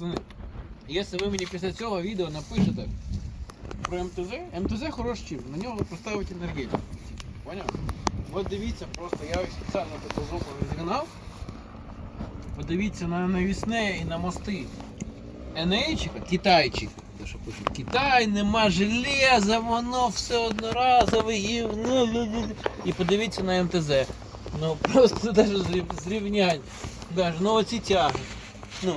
пацани, якщо ви мені після цього відео напишете про МТЗ, МТЗ хорош чим, на нього поставить енергетику. Поняв? От дивіться, просто я спеціально таку жопу розігнав. Подивіться на навісне і на мости. Енейчика, китайчик. Китай, нема железа, воно все одноразове гівно. І подивіться на МТЗ. Ну просто навіть зрівнянь. Даже, ну оці тяги. Ну,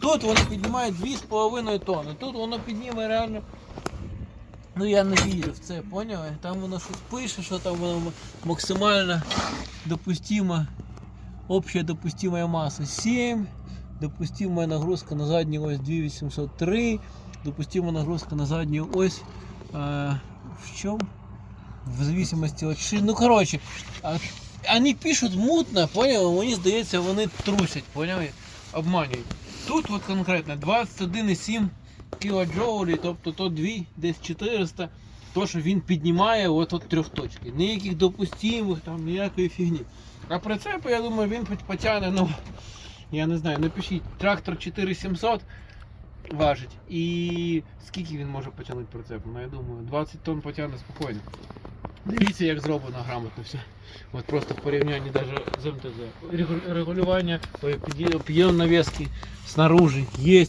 тут воно піднімає 2,5 тонни. Тут воно підніме реально. Ну я не вірю в це, поняли? Там воно щось пише, що там воно максимально допустима, общая допустимая масса 7, допустимая нагрузка на заднюю ось 2803, допустимая нагрузка на заднюю ось э, в чем? В зависимости от шин. Ну короче, а, они пишут мутно, поняли? Мені здається, вони трусять, поняли? Обманюють. Тут от конкретно 21,7 кілоджоулі, тобто то 2, десь 400, то, що він піднімає от от трьох точки. Ніяких допустимих, там, ніякої фігні. А прицепи, я думаю, він потягне, ну, я не знаю, напишіть, трактор 4700 важить. І скільки він може потягнути прицеп? Ну, я думаю, 20 тонн потягне спокійно. Дивіться, як зроблено грамотно все. От просто в порівнянні даже з МТЗ. Регулювання, підйом навески снаружи є.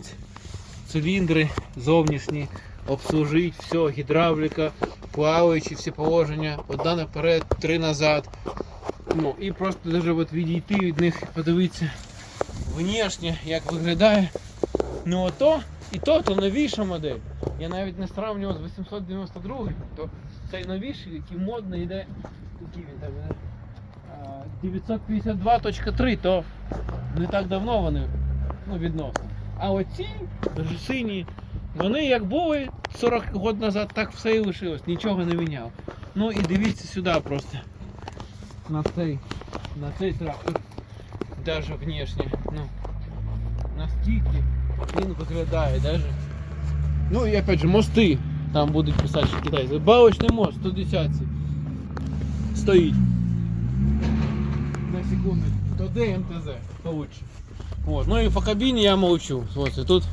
Циліндри зовнішні, обслужить, все, гідравліка, плаваючі всі положення, одна наперед, три назад. Ну і просто даже відійти від них, подивитися внешне, як виглядає. Ну ото і то, то новіша модель. Я навіть не сравнював з 892, то цей новіший, який модний йде, який він там іде, 952.3, то не так давно вони ну, відносно. А оці сині, вони як були 40 років назад, так все і лишилось, нічого не міняв. Ну і дивіться сюди просто. На цей, на цей трактор. Даже внешне. Ну, настільки він виглядає даже. Ну і опять же мости. Там будуть писати, що китайці. Балочний мост 110 стоїть. На секунду. То де МТЗ получше. Вот. Ну і по кабіні я молчу. Ось, тут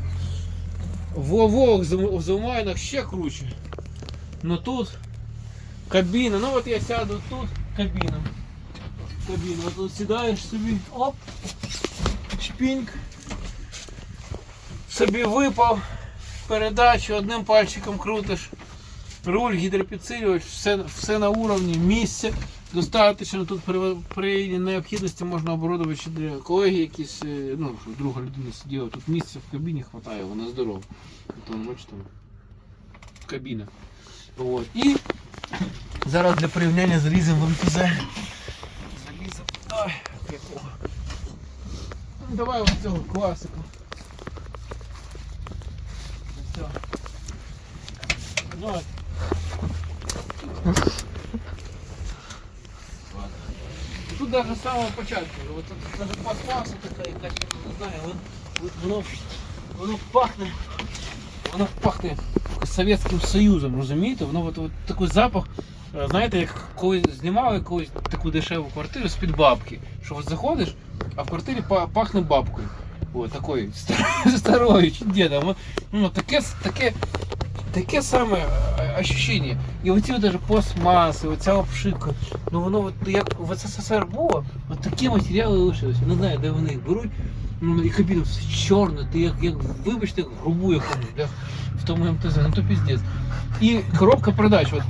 в Вовок в Зумайнах ще круче. Но тут кабіна. Ну от я сяду тут, кабіна. Кабіна. От тут сідаєш собі, оп, шпіньк. Собі випав, Передачу одним пальчиком крутиш. Руль, гідропідсилювач, все, все на уровні, місце достатньо. Тут при, при необхідності можна оборудувати для колеги якісь, е, ну, друга людина сиділа. Тут місця в кабіні вистачає, вона здорова. Там, бачите, кабіна. От. І зараз для порівняння залізем в МТЗ. Залізем. Ну, давай ось цього класику. Все. Ну, от. Ладно. Тут даже з самого початку, от даже пластмаса така якась, не знаю, от, от воно, воно пахне, воно пахне Совєтським Союзом, розумієте? Воно от, от такий запах, е, знаєте, як коли знімали колись таку дешеву квартиру з-під бабки, що от заходиш, а в квартирі па- пахне бабкою. От такою стар- старою чи дідом. Ну, таке, таке, таке саме е, ощущення. І оці от даже пластмаси, оця обшивка, ну воно от як в СССР було, от такі матеріали лишилися. Не знаю, де вони їх беруть. Ну, і кабіна все чорна, ти як, як вибачте, як грубу якомусь, да, в тому МТЗ, ну то піздець. І коробка передач, от,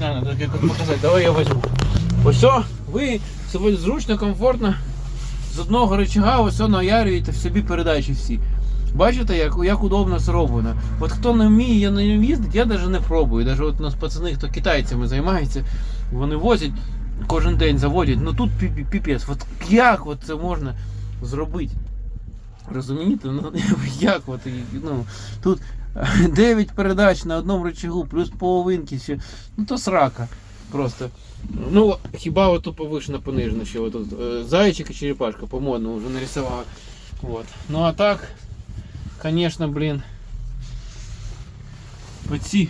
не так як показати, давай я возьму. Ось ви себе зручно, комфортно, з одного рычага ось наярюєте в собі передачі всі. Бачите, як, як удобно зроблено. От хто не вміє я ньому їздити, я навіть не пробую. Навіть от у нас пацани, хто китайцями займається, вони возять, кожен день заводять. Ну тут пі- пі- піпець. От як от це можна зробити? Розумієте? Ну як от, ну, тут 9 передач на одному рычагу, плюс половинки ще. Ну то срака. Просто. Ну, хіба ото повишено понижено ще отут. е, Зайчик і черепашка, по-моєму, вже нарисували. Вот. Ну а так, конечно, блин. Оці,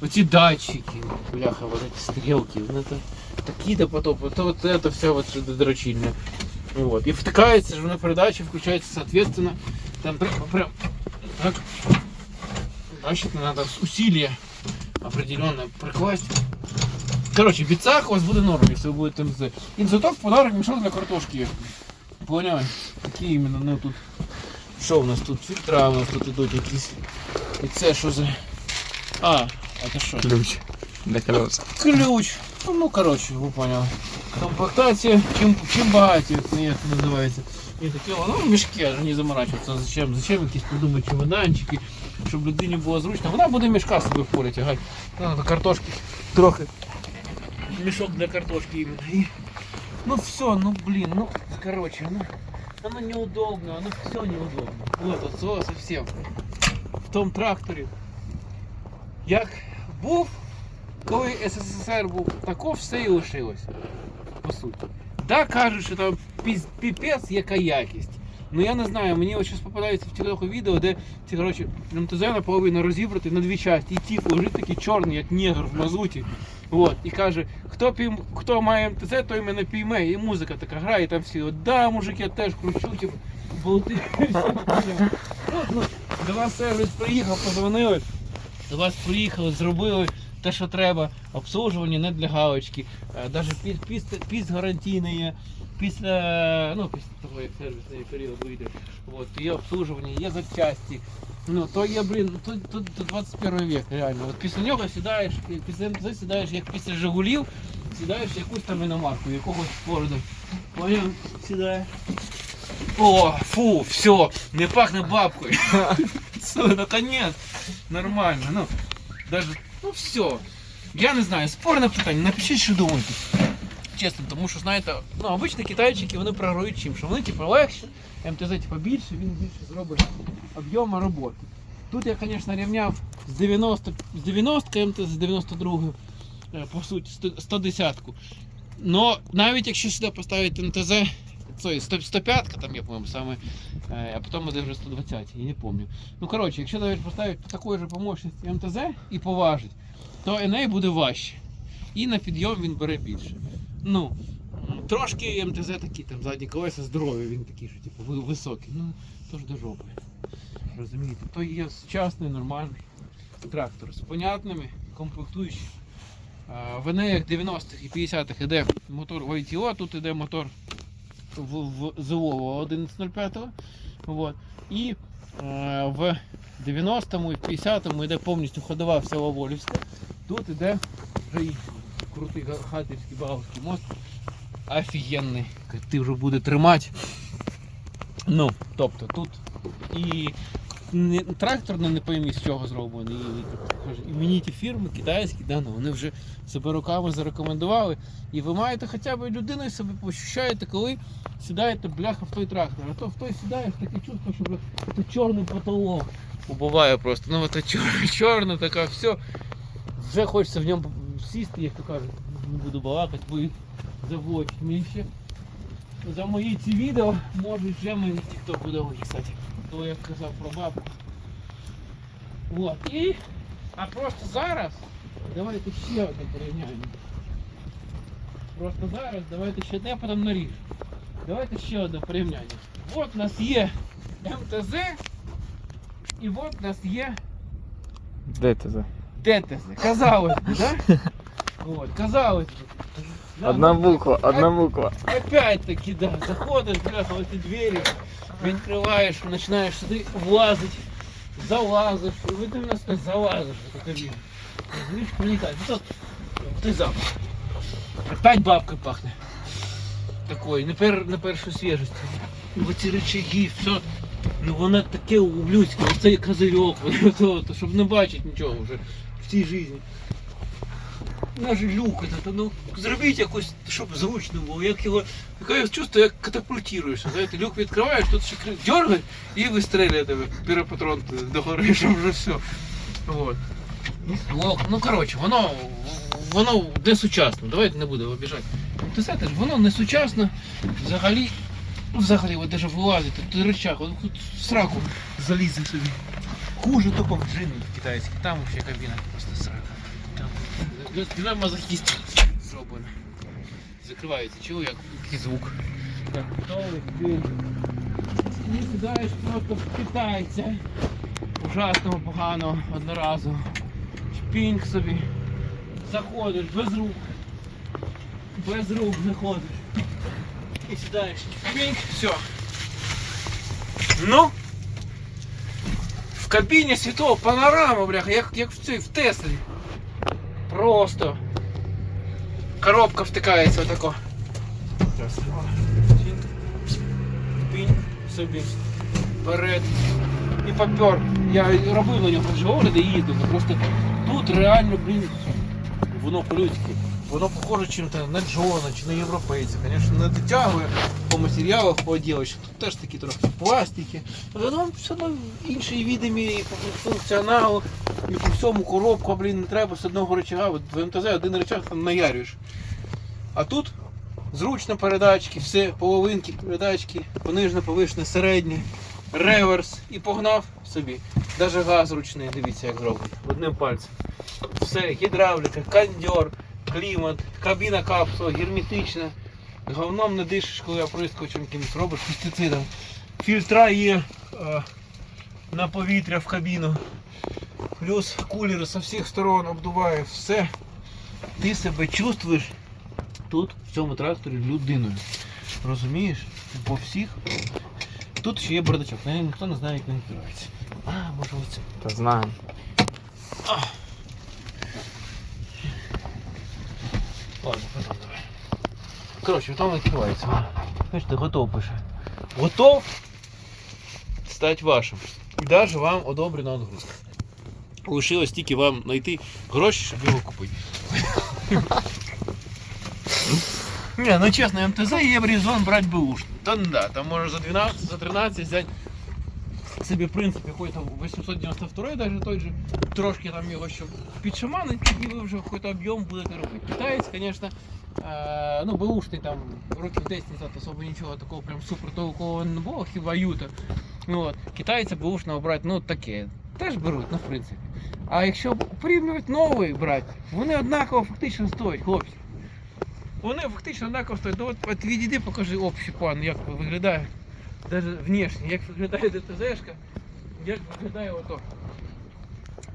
оці датчики, бляха, вот эти стрелки, ну это такие-то потом, вот, вот это все вот дрочильня. Вот. И втыкается же на передаче, включается соответственно Там треба прям так. Значит, надо усилие определенное прикласть. Короче, бицах у вас буде норм, якщо ви будете МЗ. Інзоток в подарок мішок для картошки. Поняли? Такі іменно, ну тут. Що у нас тут? Фільтра у нас тут ідуть якісь. І це що за. А, це що? Ключ для колеса. Ключ. Ну, ну коротше, ви поняли. Комплектація, чим, чим багаті, як називається. І таке, ну в мішки, аж не заморачуватися. Зачем? Зачем якісь придумати чемоданчики, щоб людині було зручно. Вона буде мішка з собою в полі тягати. Треба картошки трохи. Мішок для картошки іменно. І... Ну все, ну блин, ну короче, ну оно неудобно, оно все неудобно. Вот от слова совсем. В том тракторі. Як був коли СССР був тако, все і лишилось. По суті. Да, кажуть, що там піпець яка якість. Ну я не знаю, мені ось зараз попадається в TikTok відео, де ці коротше, МТЗ наполовину розібрати на дві частини. І тип лежить такий чорний, як негр в мазуті. От, і каже, хто пійм, хто має МТЗ, той мене пійме. І музика така грає, і там всі, от, да, мужик, я теж кручу, типу, болти. Ну, До вас сервіс приїхав, позвонили, до вас приїхали, зробили те, що треба. Обслужування не для галочки. Навіть піс, піс гарантійний є. Після, ну, після того, як сервісний період вийде. От, є обслужування, є запчасті. Ну, то є, блін, то, то, то 21 век, реально. От після нього сідаєш, після МТЗ сідаєш, як після Жигулів, сідаєш в якусь там іномарку, якогось Форда. Поняв? Сідаєш. О, фу, все, не пахне бабкою. Все, наконец. Нормально. Ну, даже, ну все. Я не знаю, спорне питання, напишіть, що думаєте. Чесно, тому що, знаєте, ну, обично китайчики вони програють чим, що вони типу легше, МТЗ типу більше, він більше зробить об'єму роботи. Тут я, звісно, рівняв з 90, з 90 МТЗ, з 92 е, по суті, 110-ку. Но навіть якщо сюди поставити МТЗ, 100 105 там я по-моему саме, е, а потім буде вже 120, я не пам'ятаю. Ну коротше, якщо навіть поставити по такої же по мощності МТЗ і поважить, то Еней буде важче. І на підйом він бере більше. Ну, трошки МТЗ такі, там задні колеса здорові, він такий, що типу високий. Ну, то ж до жопи. Розумієте? То є сучасний, нормальний трактор з понятними комплектуючими. В Енеях 90-х і 50-х іде мотор в тут іде мотор в, в ЗОВО 1105. Вот. І е, в 90-му і в 50-му йде повністю ходова вся Волівська. Тут іде вже і крутий хатівський баговський мост. Офігенний. Ти вже буде тримати. Ну, тобто тут і трактор не поймі з чого зроблений. І, каже, імениті фірми китайські, да, ну, вони вже себе руками зарекомендували. І ви маєте хоча б людиною себе пощущаєте, коли сідаєте бляха в той трактор. А то в той сідаєш таке чувство, що то чорний потолок. Убиває просто. Ну це чор, чорна така, все. Вже хочеться в ньому сісти, як то кажуть, не буду балакати, бо їх заводять. Мені ще за мої ці відео можуть вже мені TikTok буде кстати. То я казав про бабку. Вот. І, а просто зараз давайте ще одне порівняємо. Просто зараз давайте ще одне, а потім наріж. Давайте ще одне порівняння. От у нас є МТЗ і от у нас є Де ти за? ДТЗ. Казалось би, да? Вот, казалось би. Да, Одна ну, буква, одна буква. Опять-таки, да, заходишь, бляха, в эти двери, відкриваєш, починаєш сюди влазити, залазиш, і ви ти в нас так залазиш в эту кабину. Розумієш, проникаєш. Ну, тут, ти запах. Опять бабкой пахне. Такой, на, пер, на першу свіжість. Оці рычаги, все. Ну воно таке ублюдське, оцей козирьок, то, то, щоб не бачити нічого вже в цій житті. Наш люк, это, ну зробіть якось, щоб зручно було. Як його, таке чувство, як катапультуєшся. Знаєте, люк відкриваєш, тут ще дергай і вистрілює тебе піропатрон догори, щоб вже все. Вот. Ну, ну коротше, воно, воно не сучасно. Давайте не будемо обіжати. Ти знаєте, воно не сучасно. Взагалі, ну, взагалі, от даже вилазити, ти рычаг, от в сраку залізе собі. Хуже тільки в джин китайський, там вообще кабіна просто срака. Там для мазохістів зроблено. Закривається, чув як який звук. Так, готовий, і сідаєш просто в китайця. Ужасного, поганого, одноразового. Шпінг собі. Заходиш без рук. Без рук заходиш. І сідаєш. Шпінг, все. Ну. В кабіні світова панорама, бляха, як, як в цій в Теслі. Просто. Коробка втикається отако. Пінь собі. Вперед. І попер. Я робив на нього вже огляди і їздив. ну Просто тут реально, блін, воно по-людськи. Воно похоже чим-то на Джона чи на європейця. Звісно, не дотягує по матеріалах, по оділочку. Тут теж такі трохи пластики. Але воно все одно інший відомі і по функціоналу, і по всьому коробку, блін, не треба з одного рычага. От в МТЗ один рычаг там наярюєш. А тут зручно передачки, все, половинки, передачки, понижне, повишне, середнє, реверс і погнав собі. Даже газ ручний, дивіться, як зроблений. Одним пальцем. Все, гідравліка, кондьор, клімат, кабіна капсула, герметична. Говном не дишиш, коли оприскувачем якимось робиш пестицидом. Фільтра є е, на повітря в кабіну. Плюс кулер з всіх сторон обдуває все. Ти себе чувствуєш тут, в цьому тракторі, людиною. Розумієш? По всіх. Тут ще є бардачок, ніхто не знає, як він відкривається. А, може оце. Та знаємо. Ладно, потом давай. Коротше, там відкривається. Бачите, готов пише. Готов стати вашим. І навіть вам одобрена отгрузка. Лишилось тільки вам знайти гроші, щоб його купити. Ні, ну чесно, МТЗ є резон брати бушний. Та ну да, там можеш за 12, за 13 взяти собі, в принципі, хоч там 892 даже той же, трошки там його ще підшаманить, і ви вже хоч об'єм будете робити. Китаєць, звісно, е, ну беушний там років 10 назад особо нічого такого прям супер толкового не було, хіба юта. Ну, от. Китайця беушного брати, ну таке, теж беруть, ну в принципі. А якщо порівнювати новий брати, вони однаково фактично стоять, хлопці. Вони фактично однаково стоять. Ну от, от відійди, покажи общий план, як виглядає. Даже внешне, як виглядає ДТЗшка, як виглядає ото.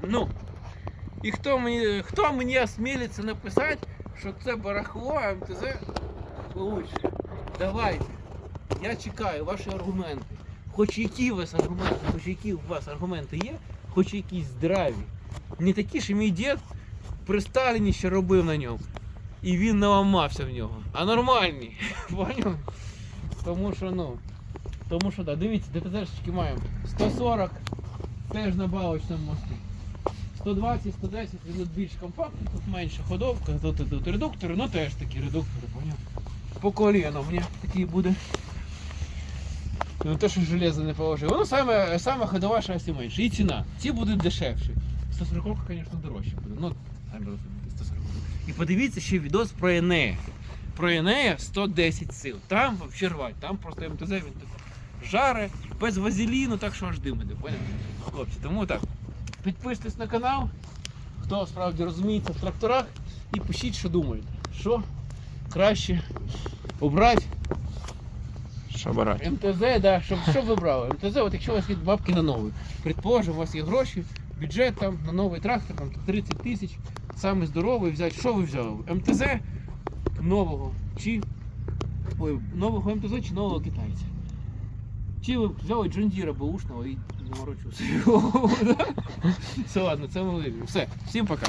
Ну. І хто мені, хто мені осмілиться написати, що це барахло, а МТЗ лучше. Давайте. Я чекаю ваші аргументи. Хоч які у вас аргументи, хоч які у вас аргументи є, хоч якісь здраві. Не такі, що мій дід при Сталіні ще робив на ньому. І він наламався в нього. А нормальні. Поняв? Тому що ну. Тому що так, дивіться, ДТЗшечки маємо 140 теж на балочному мосту. 120, 110 тут більш компактно, тут менша ходовка, тут, тут, тут редуктори, ну теж такі редуктори, поняв? По коліну мені такий буде. Ну те, що железо не положив. Воно саме, саме ходова шасі менше. І ціна. Ці будуть дешевші. 140, звісно, дорожче буде. Ну, самі розумієте, 140. І подивіться ще відос про Енея. Про Енея 110 сил. Там взагалі рвать, там просто МТЗ він так жаре, без вазеліну, так що аж дим іде, поняли? Хлопці, тому так. Підписуйтесь на канал, хто справді розуміється в тракторах, і пишіть, що думаєте. Що краще обрати Що брати? МТЗ, да, щоб, що б ви брали? МТЗ, от якщо у вас є бабки на новий, предположим, у вас є гроші, бюджет там на новий трактор, там 30 тисяч, самий здоровий взяти, що ви взяли? МТЗ нового чи ой, нового МТЗ чи нового китайця? Чи ви взяли Джондіра баушного і наморочив собі голову. Все, ладно, це вирішимо. Все, всім пока.